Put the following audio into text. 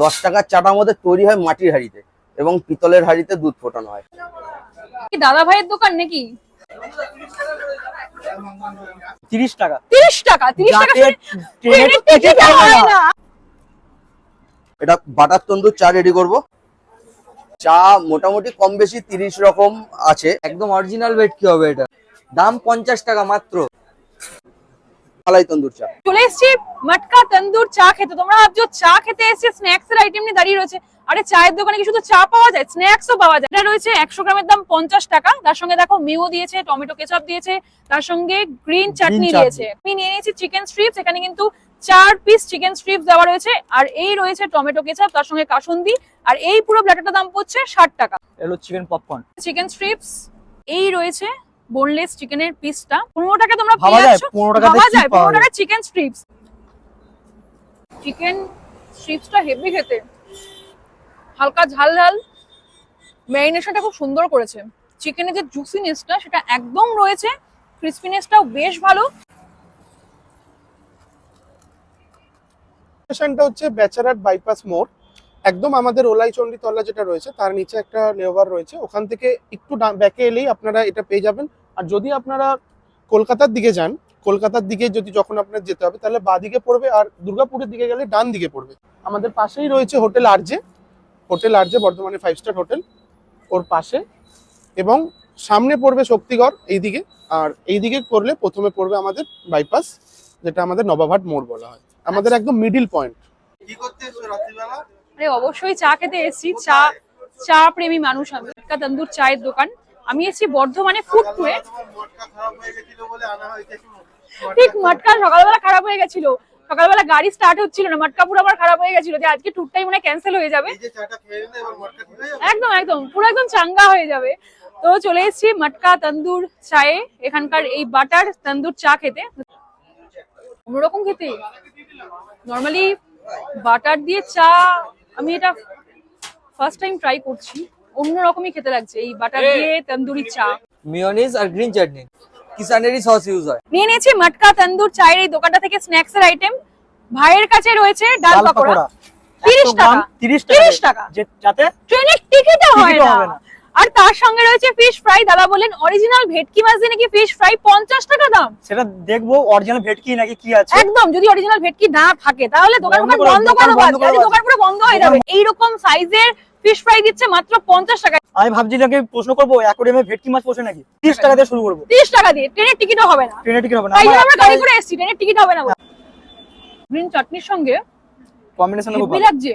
দশ টাকার চাটার মধ্যে তৈরি হয় মাটির হাঁড়িতে এবং পিতলের হাঁড়িতে দুধ ফোটানো হয়। কি দাদা ভাইয়ের দোকান নাকি? তিরিশ টাকা। তিরিশ টাকা তিরিশ টাকা ট্রেনের ট্রেনের টিকিট টিকিট হয় না। না। এটা বাটার তন্দুর চা রেডি করব। চা মোটামুটি কম বেশি তিরিশ রকম আছে। একদম অরিজিনাল ভেটকি হবে এটা? দাম পঞ্চাশ টাকা মাত্র। মালাই তন্দুর চা চলে এসেছি মটকা তন্দুর চা খেতে। তোমরা ভাবছ চা খেতে এসেছি স্ন্যাক্স এর আইটেম নিয়ে দাঁড়িয়ে রয়েছে। আরে চায়ের দোকানে কি শুধু চা পাওয়া যায়? স্ন্যাক্সও পাওয়া যায়। এটা রয়েছে একশো গ্রামের দাম পঞ্চাশ টাকা। তার সঙ্গে দেখো মিও দিয়েছে টমেটো কেচাপ দিয়েছে তার সঙ্গে গ্রিন চাটনি। দিয়েছে। আমি নিয়ে নিয়েছি চিকেন স্ট্রিপস এখানে কিন্তু চার পিস চিকেন স্ট্রিপস দেওয়া রয়েছে। আর এই রয়েছে টমেটো কেচাপ তার সঙ্গে কাসুন্দি। আর এই পুরো প্ল্যাটারটার দাম পড়ছে ষাট টাকা। এলো চিকেন পপকর্ন চিকেন স্ট্রিপস এই রয়েছে বোনলেস চিকেনের পিসটা পনেরো টাকা তোমরা ভাবা যায়, যাচ্ছ। 15 টাকাতে যায় পনেরো টাকা চিকেন স্ট্রিপস চিকেন স্ট্রিপসটা হেভি খেতে। হালকা ঝাল ঝাল। ম্যারিনেশনটা খুব সুন্দর করেছে। চিকেনের যে জুসিনেসটা সেটা একদম রয়েছে। ক্রিসপিনেসটাও বেশ ভালো। স্টেশনটা হচ্ছে বেচারাট বাইপাস মোড় একদম আমাদের ওলাইচন্ডী তল্লা যেটা রয়েছে তার নিচে একটা লেওভার রয়েছে। ওখান থেকে একটু ব্যাকে এলেই আপনারা এটা পেয়ে যাবেন। আর যদি আপনারা কলকাতার দিকে যান কলকাতার দিকে যদি যখন আপনার যেতে হবে তাহলে বাঁ দিকে পড়বে আর দুর্গাপুরের দিকে গেলে ডান দিকে পড়বে। আমাদের পাশেই রয়েছে হোটেল আরজে হোটেল আরজে বর্ধমানে ফাইভ স্টার হোটেল ওর পাশে। এবং সামনে পড়বে শক্তিগড় এইদিকে। আর এইদিকে করলে প্রথমে পড়বে আমাদের বাইপাস যেটা আমাদের নবাবহাট মোড় বলা হয়। আমাদের একদম মিডিল পয়েন্ট আরে অবশ্যই চা খেতে এসেছি। চা চা প্রেমী মানুষ আমি। একটা তন্দুর চায়ের দোকান। আমি এসেছি বর্ধমানে ফুড টুয়ে ঠিক মটকা সকালবেলা খারাপ হয়ে গেছিল। সকালবেলা গাড়ি স্টার্ট হচ্ছিল না মটকা পুরো আমার খারাপ হয়ে গেছিল। যে আজকে ট্যুরটাই মনে ক্যান্সেল হয়ে যাবে। একদম একদম। পুরো একদম চাঙ্গা হয়ে যাবে। তো চলে এসেছি মটকা তন্দুর চায়ে। এখানকার এই বাটার তন্দুর চা খেতে। অন্যরকম খেতে। নর্মালি বাটার দিয়ে চা আমি এটা ফার্স্ট টাইম ট্রাই করছি। অন্যরকমই খেতে লাগছে এই বাটার দিয়ে তন্দুরি চা। মিওনিজ আর গ্রিন চাটনি কিষানেরই সস ইউজ হয়। নিয়ে নিয়েছি মটকা তন্দুর চায়ের এই দোকানটা থেকে স্ন্যাক্স এর আইটেম ভাইয়ের কাছে রয়েছে ডাল পকোড়া পাকোড়া। পাকোড়া। তিরিশ টাকা। তিরিশ তিরিশ টাকা। যাতে ট্রেনের টিকিটও হয় না। আর তার সঙ্গে রয়েছে ফিশ ফ্রাই দাদা বলেন অরিজিনাল ভেটকি মাছ দিয়ে নাকি ফিশ ফ্রাই পঞ্চাশ টাকা দাম। সেটা দেখব অরিজিনাল ভেটকি নাকি কি আছে? একদম যদি অরিজিনাল ভেটকি না থাকে তাহলে দোকান বন্ধ করে- দোকান পুরো বন্ধ হয়ে যাবে। এইরকম সাইজের ফিশ ফ্রাই দিচ্ছে মাত্র পঞ্চাশ টাকা আমি ভাবছি নাকি প্রশ্ন করব অ্যাকোরিয়ামে ভেটকি মাছ পোষে নাকি? তিরিশ টাকা দিয়ে শুরু করব। তিরিশ টাকা দিয়ে ট্রেনের টিকিটও হবে না। ট্রেনের টিকিট হবে না। আমরা গাড়ি করে এসেছি ট্রেনের টিকিট হবে না গ্রিন চাটনির সঙ্গে কম্বিনেশন লাগছে